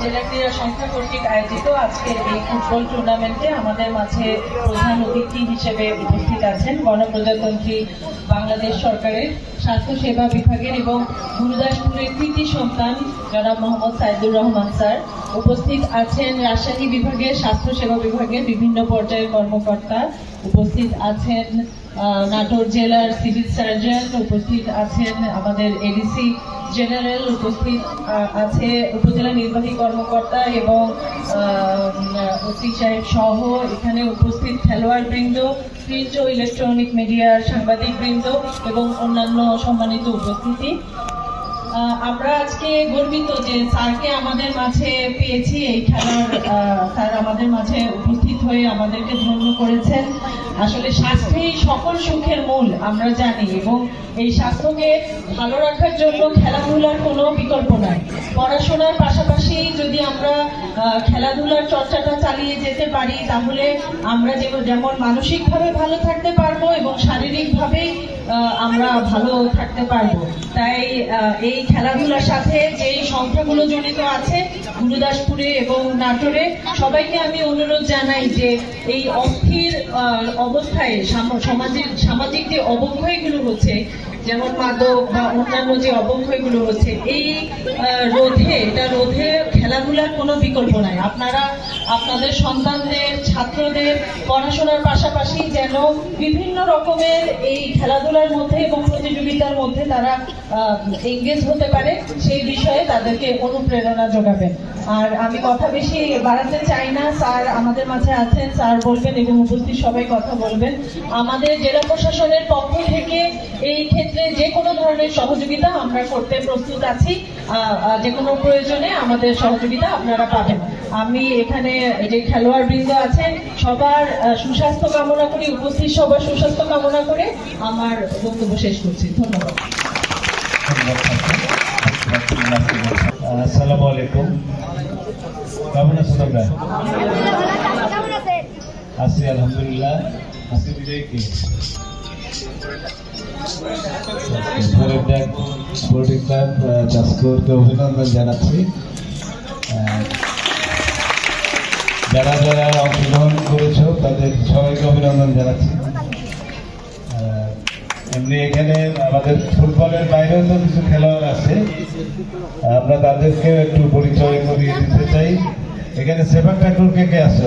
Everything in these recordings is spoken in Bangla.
জেলা ক্রীড়া সংস্থা কর্তৃক আয়োজিত আজকের এই ফুটবল টুর্নামেন্টে আমাদের মাঝে প্রধান অতিথি হিসেবে উপস্থিত আছেন গণপ্রজাতন্ত্রী বাংলাদেশ সরকারের স্বাস্থ্য সেবা বিভাগের এবং গুরুদাসপুরের কৃতি সন্তান জনাব মোহাম্মদ সাইদুর রহমান স্যার। উপস্থিত আছেন রাজশাহী বিভাগের স্বাস্থ্য সেবা বিভাগের বিভিন্ন পর্যায়ের কর্মকর্তা। উপস্থিত আছেন নাটোর জেলার সিভিল সার্জন উপস্থিত আছেন আমাদের এডিসি জেনারেল উপস্থিত আছে উপজেলা নির্বাহী কর্মকর্তা এবং ওসি সাহেব সহ এখানে উপস্থিত খেলোয়াড় বৃন্দ, প্রিন্ট ও ইলেকট্রনিক মিডিয়ার সাংবাদিক বৃন্দ এবং অন্যান্য সম্মানিত উপস্থিতি। আমরা আজকে গর্বিত যে স্যারকে আমাদের মাঝে পেয়েছি এই খেলার স্যার আমাদের মাঝে উপস্থিত হয়ে আমাদেরকে ধন্য করেছেন। আসলে স্বাস্থ্যই সকল সুখের মূল আমরা জানি এবং এই স্বাস্থ্যকে ভালো রাখার জন্য খেলাধুলার কোনো বিকল্প নাই। পড়াশোনার পাশাপাশি যদি আমরা খেলাধুলার চর্চাটা চালিয়ে যেতে পারি তাহলে আমরা যেমন মানসিকভাবে ভালো থাকতে পারব এবং শারীরিকভাবেই আহ, আমরা ভালো থাকতে পারব। তাই এই খেলাধুলার সাথে যে সংখ্যাগুলো জড়িত আছে গুরুদাসপুরে এবং নাটোরে সবাইকে আমি অনুরোধ জানাই যে এই অস্থির আহ, অবস্থায় সাম- সমাজের সামাজিক যে অবক্ষয়গুলো হচ্ছে যেমন মাদক বা অন্যান্য যে অবক্ষয়গুলো হচ্ছে এই রোধে এটা রোধে খেলাধুলার কোনো বিকল্প নাই। আপনারা আপনাদের সন্তানদের, ছাত্রদের পড়াশোনার পাশাপাশি যেন বিভিন্ন রকমের এই খেলাধুলার মধ্যে এবং প্রতিযোগিতার মধ্যে তারা এঙ্গেজ হতে পারে, সেই বিষয়ে তাদেরকে অনুপ্রেরণা যোগাবেন। আর আমি কথা বেশি বাড়াতে চাই না। স্যার আমাদের মাঝে আছেন, স্যার বলবেন এবং উপস্থিত সবাই কথা বলবেন। আমাদের জেলা প্রশাসনের পক্ষ থেকে এই ধরনের সহযোগিতা আমরা করতে প্রস্তুত আছি। যে কোনো প্রয়োজনে আমাদের সহযোগিতা আপনারা পাবেন। আমি এখানে যে খেলোয়াড় বৃন্দ আছেন সবার সুস্বাস্থ্য কামনা করি উপস্থিত সবার সুস্বাস্থ্য কামনা করে আমার বক্তব্য শেষ করছি। ধন্যবাদ। আসসালামু আলাইকুম। কেমন আছেন আমরা আছি আলহামদুলিল্লাহ। বিজয় কি? ফরিদবাগ স্পোর্টিং ক্লাব জাসকোরকে অভিনন্দন জানাচ্ছি। যারা যারা অংশগ্রহণ করেছ, তাদের সবাইকে অভিনন্দন জানাচ্ছি। এমনি এখানে আমাদের ফুটবলের বাইরেও তো কিছু খেলোয়াড় আছে। আমরা তাদেরকে একটু পরিচয় করিয়ে দিতে চাই। এখানে সেবা ঠাকুর কে কে আছে?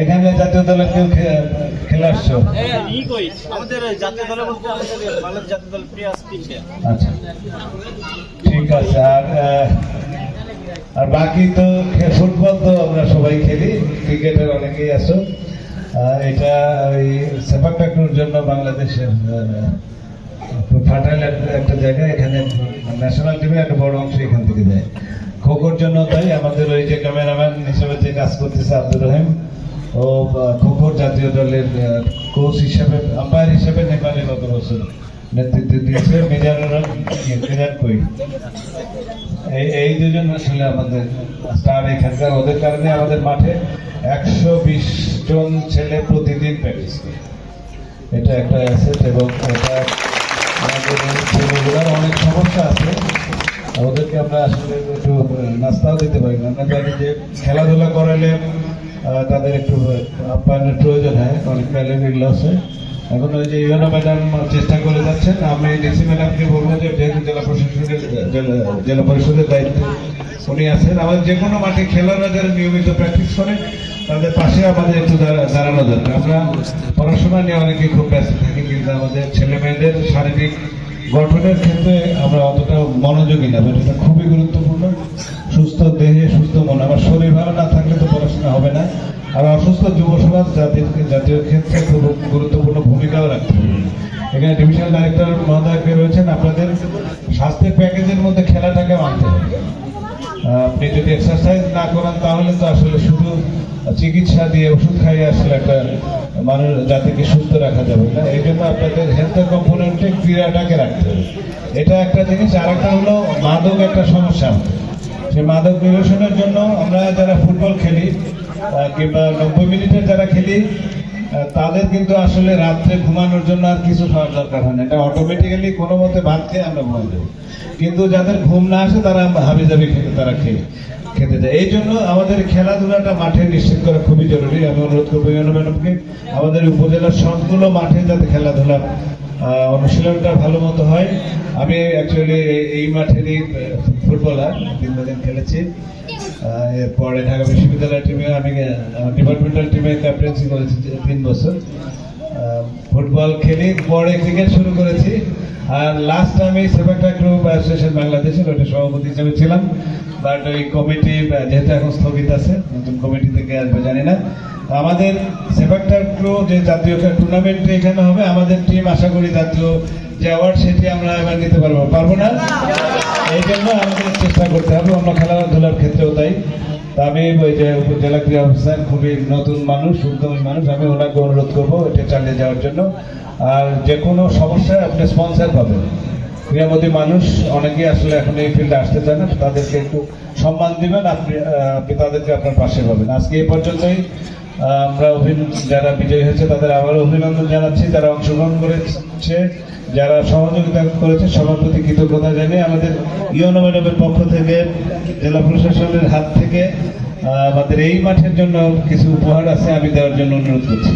এখানে জাতীয় দলের কেউ খেলে আসছো আমাদের জাতীয় বাংলাদেশ জাতীয় দল প্রিয় আচ্ছা। ঠিক আছে আর আর বাকি তো ফুটবল তো আমরা সবাই খেলি ক্রিকেটের অনেকেই আছো। আর এটা ওই সেপাক টাকুর জন্য বাংলাদেশের ফাটাইল একটা জায়গা এখানে ন্যাশনাল টিমে একটা বড় অংশ এখান থেকে যায়। খোখোর জন্য তাই আমাদের ওই যে ক্যামেরাম্যান হিসেবে যে কাজ করতেছে আব্দুর রহিম, ও খোখোর জাতীয় দলের কোচ হিসেবে আম্পায়ার হিসেবে নেপালে গত বছর নেতৃত্ব দিয়েছে মেজানুর মেজান কই। এই এই দুজন আসলে আমাদের স্টার এখানকার, ওদের কারণে আমাদের মাঠে একশো বিশ জন ছেলে প্রতিদিন প্র্যাকটিস করে। এটা একটা অ্যাসেট এবং এটা আমাদের ছেলেগুলোর অনেক সমস্যা আছে। ওদেরকে আমরা আসলে একটু নাস্তাও দিতে পারি না। আমরা জানি যে খেলাধুলা করালে তাদের একটু আপ্যায়নের প্রয়োজন হয়, অনেক ক্যালোরি লস হয়। এখন ওই যে ইউনো ম্যাডাম চেষ্টা করে যাচ্ছেন, আমি ডিসি ম্যাডামকে বলব যে, যেহেতু জেলা প্রশাসনের, জেলা- পরিষদের দায়িত্ব উনি আছেন, আমাদের যে কোনো মাঠে খেলোয়াড়রা যারা নিয়মিত প্র্যাকটিস করেন, তাদের পাশে আমাদের একটু দাঁড়া- দাঁড়ানো দরকার। আমরা পড়াশোনা নিয়ে অনেকেই খুব ব্যস্ত থাকি, কিন্তু আমাদের ছেলে মেয়েদের শারীরিক গঠনের ক্ষেত্রে আমরা অতটা মনোযোগী না এটা খুবই গুরুত্বপূর্ণ। সুস্থ দেহে সুস্থ মন। আমার শরীর ভালো না থাকলে তো পড়াশোনা হবে না। আর অসুস্থ যুব সমাজ জাতির জাতীয় ক্ষেত্রে খুব গুরুত্বপূর্ণ ভূমিকাও রাখতে এখানে ডিভিশনাল ডাইরেক্টর মহোদয়কে রয়েছেন আপনাদের। স্বাস্থ্যের প্যাকেজের মধ্যে খেলাটাকে মানতে হবে। আপনি যদি এক্সারসাইজ না করেন তাহলে তো আসলে শুধু চিকিৎসা দিয়ে ওষুধ খাইয়ে আসলে একটা মানুষ জাতিকে সুস্থ রাখা যাবে না, এই জন্য আপনাদের হেলথের কম্পোনেন্টে ক্রীড়াটাকে রাখতে হবে। এটা একটা জিনিস আর একটা হলো মাদক একটা সমস্যা। সেই মাদক নিরসনের জন্য আমরা যারা ফুটবল খেলি কিংবা নব্বই মিনিটের যারা খেলি তাদের কিন্তু আসলে রাত্রে ঘুমানোর জন্য আর কিছু খাওয়ার দরকার হয় না। এটা অটোমেটিক্যালি কোনো মতে ভাত খেয়ে আমরা ঘুমাই যাব। কিন্তু যাদের ঘুম না আসে, তারা হাবি জাবি খেতে তারা খেয়ে। খেতে যায় এই জন্য আমাদের খেলাধুলাটা মাঠে নিশ্চিত করা খুবই জরুরি। আমি অনুরোধ করব ইউনো ম্যাডামকে, আমাদের উপজেলার সবগুলো মাঠে যাতে খেলাধুলা অনুশীলনটা ভালো মতো হয়। আমি অ্যাকচুয়ালি এই মাঠেরই ফুটবলার, দীর্ঘদিন খেলেছি। এরপরে ঢাকা বিশ্ববিদ্যালয় টিমে আমি ডিপার্টমেন্টাল টিমে ক্যাপ্টেন্সি করেছি তিন বছর। ফুটবল খেলি, পরে ক্রিকেট শুরু করেছি। আর লাস্ট আমি সেবাটা গ্রুপ অ্যাসোসিয়েশন বাংলাদেশের ওটা সভাপতি হিসেবে ছিলাম। বাট ওই কমিটি যেহেতু এখন স্থগিত আছে নতুন কমিটি থেকে আসবে জানি না। আমাদের সেবাক্টার গ্রু যে জাতীয় টুর্নামেন্টে এখানে হবে আমাদের টিম আশা করি জাতীয় যে অ্যাওয়ার্ড সেটি আমরা এবার নিতে পারব। পারব না? এই জন্য আমাদের চেষ্টা করতে হবে। অন্য খেলাধুলার ক্ষেত্রেও তাই। আমি ওই যে উপজেলা ক্রীড়া অফিসার, খুবই নতুন মানুষ, উদ্যমী মানুষ, আমি ওনাকে অনুরোধ করব এটা চালিয়ে যাওয়ার জন্য। আর যে কোনো সমস্যায় আপনি স্পন্সার পাবেন। ক্রীড়ামতী মানুষ, অনেকেই আসলে এখন এই ফিল্ডে আসতে চায় না তাদেরকে একটু সম্মান দিবেন, আপনি আপনি তাদেরকে আপনার পাশে পাবেন। আজকে এই পর্যন্তই আমরা অভিন- যারা বিজয়ী হয়েছে, তাদের আবারও অভিনন্দন জানাচ্ছি, যারা অংশগ্রহণ করেছে। যারা সহযোগিতা করেছে, সবার প্রতি কৃতজ্ঞতা জানিয়ে আমাদের ইউনো ম্যাডামের পক্ষ থেকে, জেলা প্রশাসনের হাত থেকে আমাদের এই মাঠের জন্য কিছু উপহার আছে, আমি দেওয়ার জন্য অনুরোধ করছি।